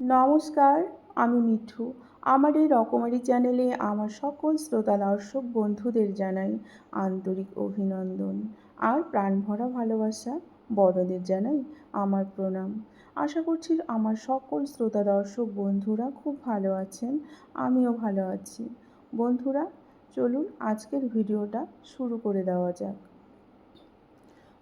নমস্কার, আমি মিঠু। আমার এই রকমারি চ্যানেলে আমার সকল শ্রোতা, দর্শক, বন্ধুদের জানাই আন্তরিক অভিনন্দন। আর প্রাণ ভরা ভালোবাসা বড়দের জানাই আমার প্রণাম। আশা করছি আমার সকল শ্রোতা, দর্শক, বন্ধুরা খুব ভালো আছেন, আমিও ভালো আছি। বন্ধুরা, চলুন আজকের ভিডিওটা শুরু করে দেওয়া যাক।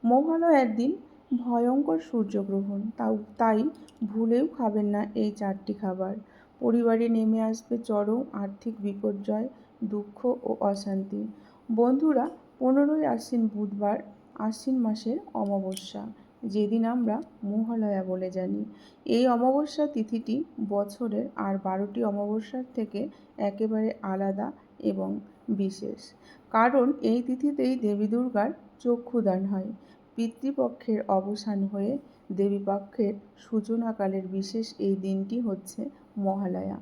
মহালয়ার দিন ভয়ঙ্কর সূর্যগ্রহণ। তাও, তাই ভুলেও খাবেন না এই চারটি খাবার। পরিবারে নেমে আসবে চরম আর্থিক বিপর্যয়, দুঃখ ও অশান্তি। বন্ধুরা, পনেরোই আশ্বিন বুধবার, আশ্বিন মাসের অমাবস্যা। যেদিন আমরা মহালয়া বলে জানি। এই অমাবস্যা তিথিটি বছরের আর বারোটি অমাবস্যার থেকে একেবারে আলাদা এবং বিশেষ। কারণ এই তিথিতেই দেবী দুর্গার চক্ষুদান হয়। পিতৃপক্ষের অবসান হয়ে দেবীপক্ষের সূচনাকালের বিশেষ এই দিনটি হচ্ছে মহালয়া।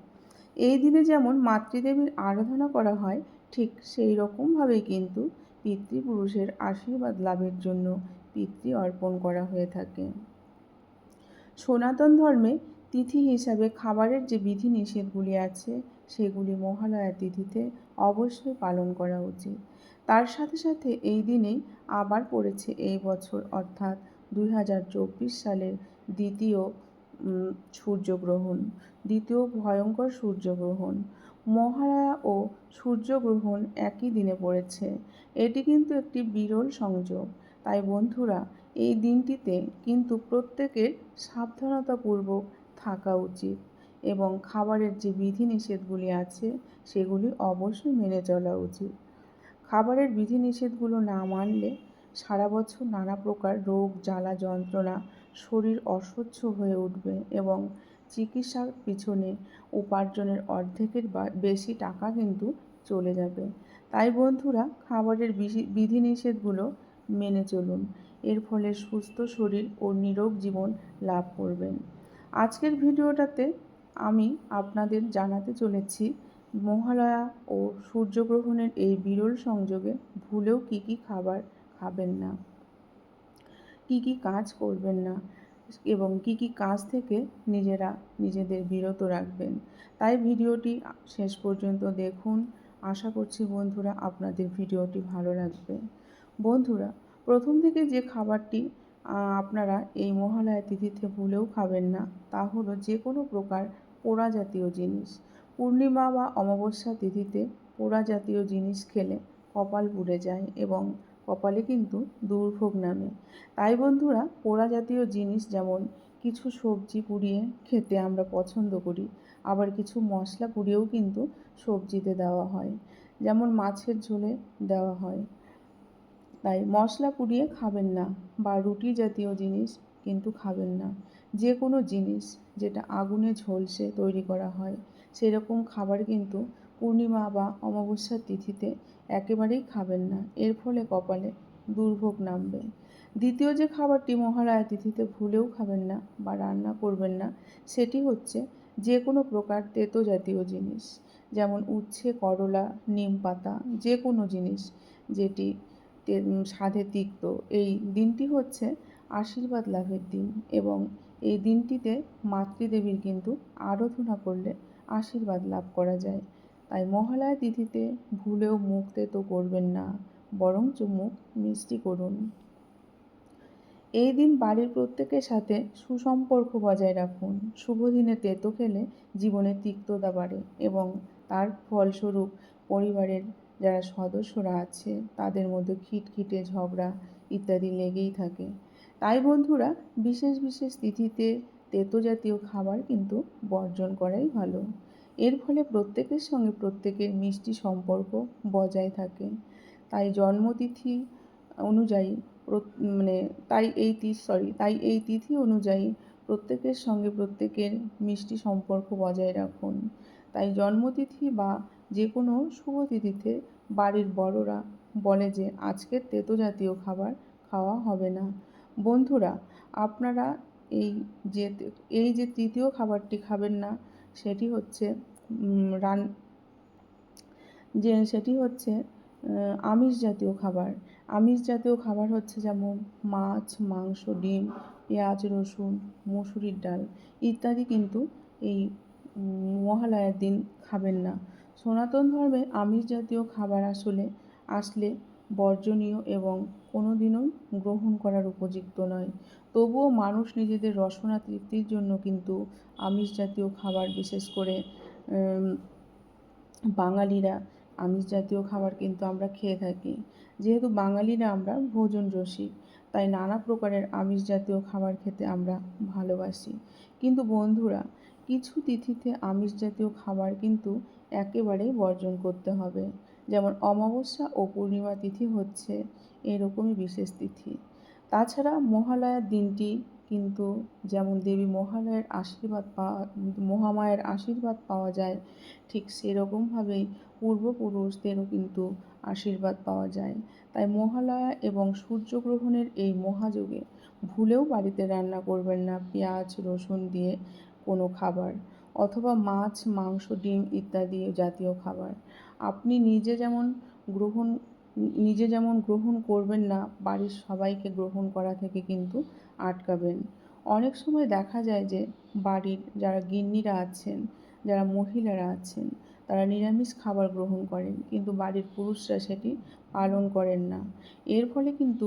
এই দিনে যেমন মাতৃদেবীর আরাধনা করা হয়, ঠিক সেই রকমভাবেই কিন্তু পিতৃপুরুষের আশীর্বাদ লাভের জন্য পিতৃ অর্পণ করা হয়ে থাকে। সনাতন ধর্মে তিথি হিসাবে খাবারের যে বিধি নিষেধগুলি আছে, সেগুলি মহালয়া তিথিতে অবশ্যই পালন করা উচিত। তার সাথে সাথে এই দিনেই আবার পড়েছে এই বছর, অর্থাৎ দুই হাজার চব্বিশ সালের দ্বিতীয় সূর্যগ্রহণ, দ্বিতীয় ভয়ঙ্কর সূর্যগ্রহণ। মহালয়া ও সূর্যগ্রহণ একই দিনে পড়েছে। এটি কিন্তু একটি বিরল সংযোগ। তাই বন্ধুরা, এই দিনটিতে কিন্তু প্রত্যেকের সাবধানতাপূর্বক থাকা উচিত এবং খাবারের যে বিধিনিষেধগুলি আছে, সেগুলি অবশ্যই মেনে চলা উচিত। খাবারের বিধিনিষেধগুলো না মানলে সারা বছর নানা প্রকার রোগ, জ্বালা, যন্ত্রণা, শরীর অসহ্য হয়ে উঠবে এবং চিকিৎসার পিছনে উপার্জনের অর্ধেকের বেশি টাকা কিন্তু চলে যাবে। তাই বন্ধুরা, খাবারের বিধিনিষেধগুলো মেনে চলুন। এর ফলে সুস্থ শরীর ও নিরোগ জীবন লাভ করবেন। আজকের ভিডিওটাতে আমি আপনাদের জানাতে চলেছি মহালয়া ও সূর্যগ্রহণের এই বিরল সংযোগে ভুলেও কী কী খাবার খাবেন না? কী কী কাজ করবেন না? এবং কী কী কাজ থেকে নিজেরা নিজেদের বিরত রাখবেন? তাই ভিডিওটি শেষ পর্যন্ত দেখুন। আশা করছি বন্ধুরা আপনাদের ভিডিওটি ভালো লাগবে। বন্ধুরা, প্রথম থেকে যে খাবারটি আপনারা এই মহালয়া তিথিতে ভুলেও খাবেন না, তা হলো যে কোনো প্রকার পোড়া জাতীয় জিনিস। পূর্ণিমা বা অমাবস্যা তিথিতে পোড়া জাতীয় জিনিস খেলে কপাল পুড়ে যায় এবং কপালে কিন্তু দুর্ভোগ নামে। তাই বন্ধুরা, পোড়া জাতীয় জিনিস যেমন কিছু সবজি পুড়িয়ে খেতে আমরা পছন্দ করি, আবার কিছু মশলা পুড়িয়েও কিন্তু সবজিতে দেওয়া হয়, যেমন মাছের ঝোলে দেওয়া হয়। তাই মশলা পুড়িয়ে খাবেন না বা রুটি জাতীয় জিনিস কিন্তু খাবেন না। যে কোনো জিনিস যেটা আগুনে ঝলসে তৈরি করা হয় সেরকম খাবার কিন্তু পূর্ণিমা বা অমাবস্যার তিথিতে একেবারেই খাবেন না। এর ফলে কপালে দুর্ভোগ নামবে। দ্বিতীয় যে খাবারটি মহালয়া তিথিতে ভুলেও খাবেন না বা রান্না করবেন না, সেটি হচ্ছে যে কোনো প্রকার তেতো জাতীয় জিনিস, যেমন উচ্ছে, করলা, নিম পাতা যে কোনো জিনিস যেটি স্বাদে তিক্ত। এই দিনটি হচ্ছে আশীর্বাদ লাভের দিন এবং এই দিনটিতে মাতৃদেবীর কিন্তু আরাধনা করলে আশীর্বাদ লাভ করা যায়। তাই মহালয়া তিথিতে ভুলেও মুখ তেতো করবেন না, বরঞ্চ মুখ মিষ্টি করুন। এই দিন বাড়ির প্রত্যেকের সাথে সুসম্পর্ক বজায় রাখুন। শুভ দিনে তেতো খেলে জীবনে তিক্ততা বাড়ে এবং তার ফলস্বরূপ পরিবারের যারা সদস্যরা আছে, তাদের মধ্যে খিটখিটে ঝগড়া ইত্যাদি লেগেই থাকে। তাই বন্ধুরা, বিশেষ বিশেষ তিথিতে তেতো জাতীয় খাবার কিন্তু বর্জন করাই ভালো। এর ফলে প্রত্যেকের সঙ্গে প্রত্যেকের মিষ্টি সম্পর্ক বজায় থাকে। তাই জন্মতিথি অনুযায়ী মানে তাই এই তিথি সরি তাই এই তিথি অনুযায়ী প্রত্যেকের সঙ্গে প্রত্যেকের মিষ্টি সম্পর্ক বজায় রাখুন। তাই জন্মতিথি বা যে কোনো শুভ তিথিতে বাড়ির বড়রা বলে যে, আজকের তেতো জাতীয় খাবার খাওয়া হবে না। বন্ধুরা, আপনারা এই যে এই যে তৃতীয় খাবারটি খাবেন না, সেটি হচ্ছে রান, যে সেটি হচ্ছে আমিষ জাতীয় খাবার। আমিষ জাতীয় খাবার হচ্ছে যেমন মাছ, মাংস, ডিম, পেঁয়াজ, রসুন, মুসুরির ডাল ইত্যাদি কিন্তু এই মহালয়ার দিন খাবেন না। সনাতন ধর্মে আমিষ জাতীয় খাবার আসলে আসলে বর্জনীয় এবং কোনোদিনও গ্রহণ করার উপযুক্ত নয়। তবুও মানুষ নিজেদের রসনা তৃপ্তির জন্য কিন্তু আমিষ জাতীয় খাবার, বিশেষ করে বাঙালিরা আমিষ জাতীয় খাবার কিন্তু আমরা খেয়ে থাকি। যেহেতু বাঙালিরা আমরা ভোজন রসিক তাই নানা প্রকারের আমিষ জাতীয় খাবার খেতে আমরা ভালোবাসি। কিন্তু বন্ধুরা, কিছু তিথিতে আমিষ জাতীয় খাবার কিন্তু একেবারেই বর্জন করতে হবে। যেমন অমাবস্যা ও পূর্ণিমা তিথি হচ্ছে এরকমই বিশেষ তিথি। তাছাড়া মহালয়ার দিনটি কিন্তু যেমন দেবী মহালয়ের আশীর্বাদ পাওয়া, মহামায়ের আশীর্বাদ পাওয়া যায়, ঠিক সেরকমভাবেই পূর্বপুরুষদেরও কিন্তু আশীর্বাদ পাওয়া যায়। তাই মহালয়া এবং সূর্যগ্রহণের এই মহাযোগে ভুলেও বাড়িতে রান্না করবেন না পেঁয়াজ, রসুন দিয়ে কোনো খাবার, অথবা মাছ, মাংস, ডিম ইত্যাদি জাতীয় খাবার। আপনি নিজে যেমন গ্রহণ, নিজে যেমন গ্রহণ করবেন না, বাড়ির সবাইকে গ্রহণ করা থেকে কিন্তু আটকাবেন। অনেক সময় দেখা যায় যে বাড়ির যারা গিন্নিরা আছেন, যারা মহিলারা আছেন, তারা নিরামিষ খাবার গ্রহণ করেন, কিন্তু বাড়ির পুরুষরা সেটি পালন করেন না। এর ফলে কিন্তু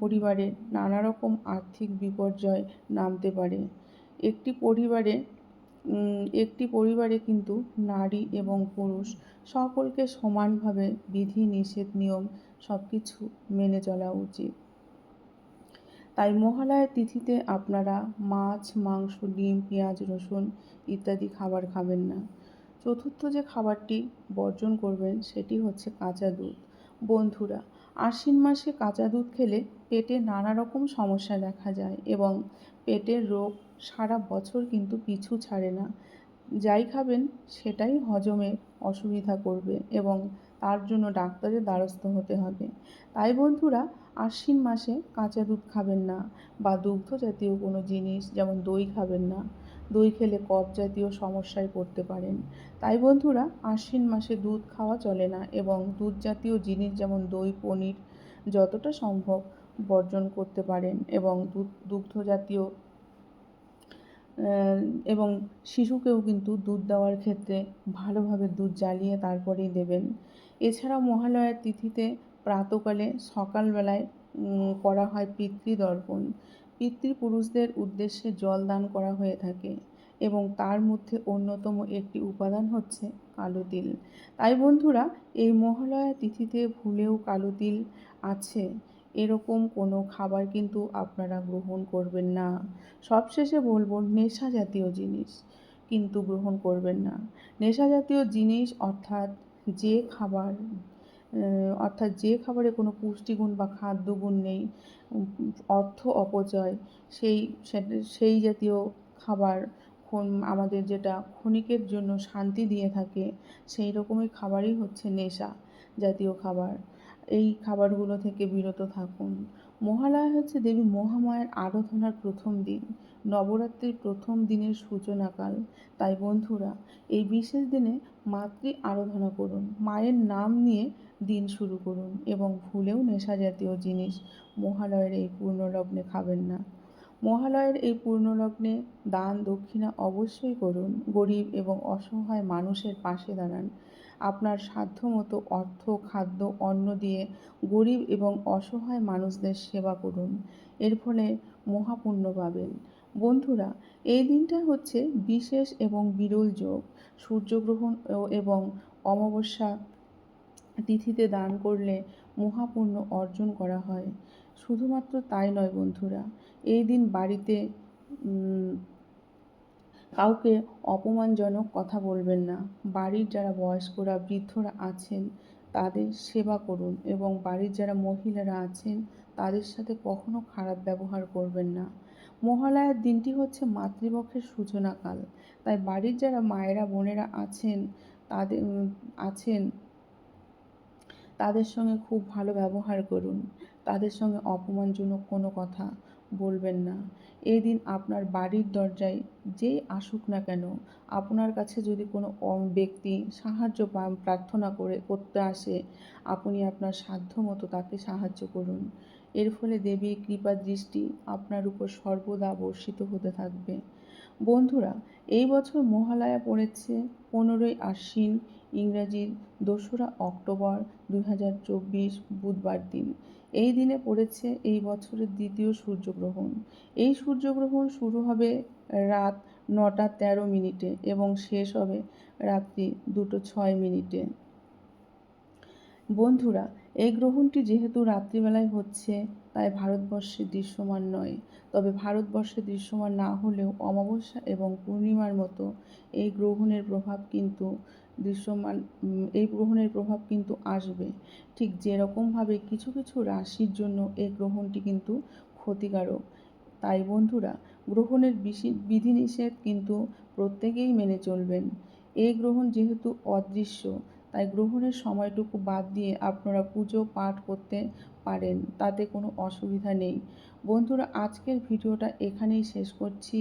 পরিবারে নানা রকম আর্থিক বিপর্যয় নামতে পারে। একটি পরিবারে একটি পরিবারে কিন্তু নারী এবং পুরুষ সকলকে সমানভাবে বিধি, নিষেধ, নিয়ম সব কিছু মেনে চলা উচিত। তাই মহালয়ার তিথিতে আপনারা মাছ, মাংস, ডিম, পেঁয়াজ, রসুন ইত্যাদি খাবার খাবেন না। চতুর্থ যে খাবারটি বর্জন করবেন সেটি হচ্ছে কাঁচা দুধ। বন্ধুরা, আশ্বিন মাসে কাঁচা দুধ খেলে পেটে নানা রকম সমস্যা দেখা যায় এবং পেটের রোগ সারা বছর কিন্তু পিছু ছাড়ে না। যাই খাবেন, সেটাই হজমে অসুবিধা করবে এবং তার জন্য ডাক্তারের দ্বারস্থ হতে হবে। তাই বন্ধুরা, আশ্বিন মাসে কাঁচা দুধ খাবেন না বা দুগ্ধ জাতীয় কোনো জিনিস, যেমন দই খাবেন না। দই খেলে কফ জাতীয় সমস্যায় পড়তে পারেন। তাই বন্ধুরা, আশ্বিন মাসে দুধ খাওয়া চলে না এবং দুধ জাতীয় জিনিস যেমন দই, পনির যতটা সম্ভব বর্জন করতে পারেন এবং দুধ, দুগ্ধ জাতীয় এবং শিশুকেও কিন্তু দুধ দেওয়ার ক্ষেত্রে ভালোভাবে দুধ জ্বালিয়ে তারপরেই দেবেন। এছাড়া মহালয়ার তিথিতে প্রাতকালে সকালবেলায় করা হয় পিতৃদর্পণ। পিতৃপুরুষদের উদ্দেশ্যে জল দান করা হয়ে থাকে এবং তার মধ্যে অন্যতম একটি উপাদান হচ্ছে কালো তিল। তাই বন্ধুরা, এই মহালয়া তিথিতে ভুলেও কালো তিল আছে। এরকম কোনো খাবার কিন্তু আপনারা গ্রহণ করবেন না। সবশেষে বলব, নেশা জাতীয় জিনিস কিন্তু গ্রহণ করবেন না। নেশা জাতীয় জিনিস অর্থাৎ যে খাবার অর্থাৎ যে খাবারে কোনো পুষ্টিগুণ বা খাদ্যগুণ নেই, অর্থ অপচয়, সেই সেই জাতীয় খাবার আমাদের যেটা ক্ষণিকের জন্য শান্তি দিয়ে থাকে, সেই রকমই খাবারই হচ্ছে নেশা জাতীয় খাবার। এই খাবারগুলো থেকে বিরত থাকুন। মহালয়া হচ্ছে দেবী মহামায়ের আরাধনার প্রথম দিন। নবরাত্রির প্রথম দিনের সূচনাকাল। তাই বন্ধুরা, এই বিশেষ দিনে মাতৃ আরাধনা করুন। মায়ের নাম নিয়ে দিন শুরু করুন এবং ভুলেও নেশা জাতীয় জিনিস মহালয়ের এই পূর্ণলগ্নে খাবেন না। মহালয়ের এই পূর্ণলগ্নে দান দক্ষিণা অবশ্যই করুন। গরিব এবং অসহায় মানুষের পাশে দাঁড়ান। আপনার সাধ্যমতো অর্থ, খাদ্য, অন্ন দিয়ে গরিব এবং অসহায় মানুষদের সেবা করুন। এর ফলে মহাপুণ্য পাবেন। বন্ধুরা, এই দিনটা হচ্ছে বিশেষ এবং বিরল যোগ। সূর্যগ্রহণ এবং অমাবস্যা তিথিতে দান করলে মহাপুণ্য অর্জন করা হয়। শুধুমাত্র তাই নয় বন্ধুরা, এই দিন বাড়িতে কাউকে অপমানজনক কথা বলবেন না। বাড়ির যারা বয়স্করা, বৃদ্ধরা আছেন, তাদের সেবা করুন এবং বাড়ির যারা মহিলারা আছেন, তাদের সাথে কখনো খারাপ ব্যবহার করবেন না। মহালয়ার দিনটি হচ্ছে মাতৃপক্ষের সূচনাকাল। তাই বাড়ির যারা মায়েরা, বোনেরা আছেন, তাদের আছেন, তাদের সঙ্গে খুব ভালো ব্যবহার করুন। তাদের সঙ্গে অপমানজনক কোনো কথা বলবেন না। এই দিন আপনার বাড়ির দরজায় যেই আসুক না কেন, আপনার কাছে যদি কোনো ব্যক্তি সাহায্য প্রার্থনা করে, করতে আসে, আপনি আপনার সাধ্য মতো তাকে সাহায্য করুন। এর ফলে দেবীর কৃপা দৃষ্টি আপনার উপর সর্বদা বর্ষিত হতে থাকবে। বন্ধুরা, এই বছর মহালয়া পড়েছে পনেরোই আশ্বিন ইংরাজির দোসরা অক্টোবর দুই হাজার চব্বিশ বুধবার দিন। এই দিনে পড়েছে এই বছরের দ্বিতীয় সূর্যগ্রহণ। এই সূর্যগ্রহণ শুরু হবে রাত নটা তেরো মিনিটে এবং শেষ হবে রাত্রি দুটো ছয় মিনিটে। বন্ধুরা, এই গ্রহণটি যেহেতু রাত্রিবেলায় হচ্ছে, তাই ভারতবর্ষে দৃশ্যমান নয়। তবে ভারতবর্ষে দৃশ্যমান না হলেও অমাবস্যা এবং পূর্ণিমার মতো এই গ্রহণের প্রভাব কিন্তু দৃশ্যমান এই গ্রহণের প্রভাব কিন্তু আসবে। ঠিক যেরকমভাবে কিছু কিছু রাশির জন্য এই গ্রহণটি কিন্তু ক্ষতিকারক। তাই বন্ধুরা, গ্রহণের বিধিনিষেধ কিন্তু প্রত্যেকেই মেনে চলবেন। এই গ্রহণ যেহেতু অদৃশ্য তাই গ্রহণের সময়টুকু বাদ দিয়ে আপনারা পুজো পাঠ করতে পারেন, তাতে কোনো অসুবিধা নেই। বন্ধুরা, আজকের ভিডিওটা এখানেই শেষ করছি।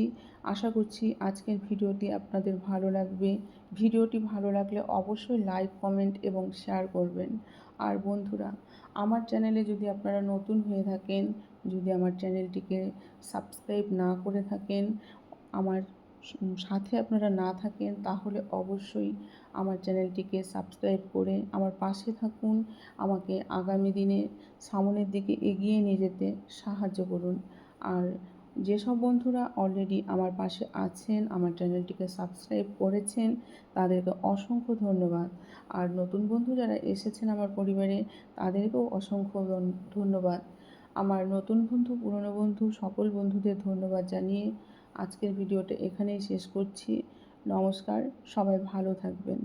আশা করছি আজকের ভিডিওটি আপনাদের ভালো লাগবে। ভিডিওটি ভালো লাগলে অবশ্যই লাইক, কমেন্ট এবং শেয়ার করবেন। আর বন্ধুরা, আমার চ্যানেলে যদি আপনারা নতুন হয়ে থাকেন, যদি আমার চ্যানেলটিকে সাবস্ক্রাইব না করে থাকেন, আমার সাথে আপনারা না থাকেন, তাহলে অবশ্যই আমার চ্যানেলটিকে সাবস্ক্রাইব করে আমার পাশে থাকুন। আমাকে আগামী দিনে সামনের দিকে এগিয়ে নিয়ে যেতে সাহায্য করুন। আর যেসব বন্ধুরা অলরেডি আমার পাশে আছেন, আমার চ্যানেলটিকে সাবস্ক্রাইব করেছেন, তাদেরকে অসংখ্য ধন্যবাদ। আর নতুন বন্ধু যারা এসেছেন আমার পরিবারে, তাদেরকেও অসংখ্য ধন্যবাদ। আমার নতুন বন্ধু, পুরনো বন্ধু, সকল বন্ধুদের ধন্যবাদ জানিয়ে আজকের ভিডিওটা এখানেই শেষ করছি। নমস্কার সবাই ভালো থাকবেন।